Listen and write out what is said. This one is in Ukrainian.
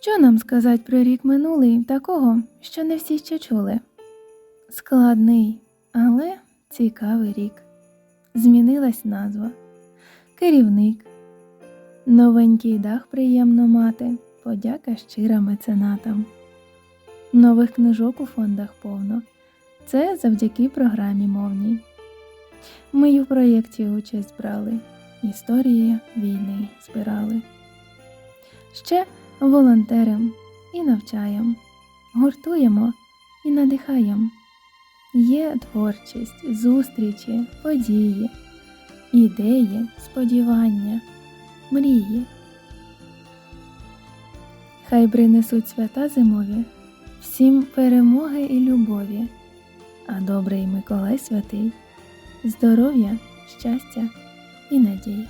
Що нам сказати про рік минулий такого, що не всі ще чули? Складний, але цікавий рік. Змінилась назва, керівник. Новенький дах приємно мати, подяка щира меценатам. Нових книжок у фондах повно. Це завдяки програмі мовній. Ми й у проєкті участь брали, історії війни збирали. Ще волонтерим і навчаєм, гуртуємо і надихаєм. Є творчість, зустрічі, події, ідеї, сподівання, мрії. Хай принесуть свята зимові, всім перемоги і любові, а добрий Миколай святий, здоров'я, щастя і надій.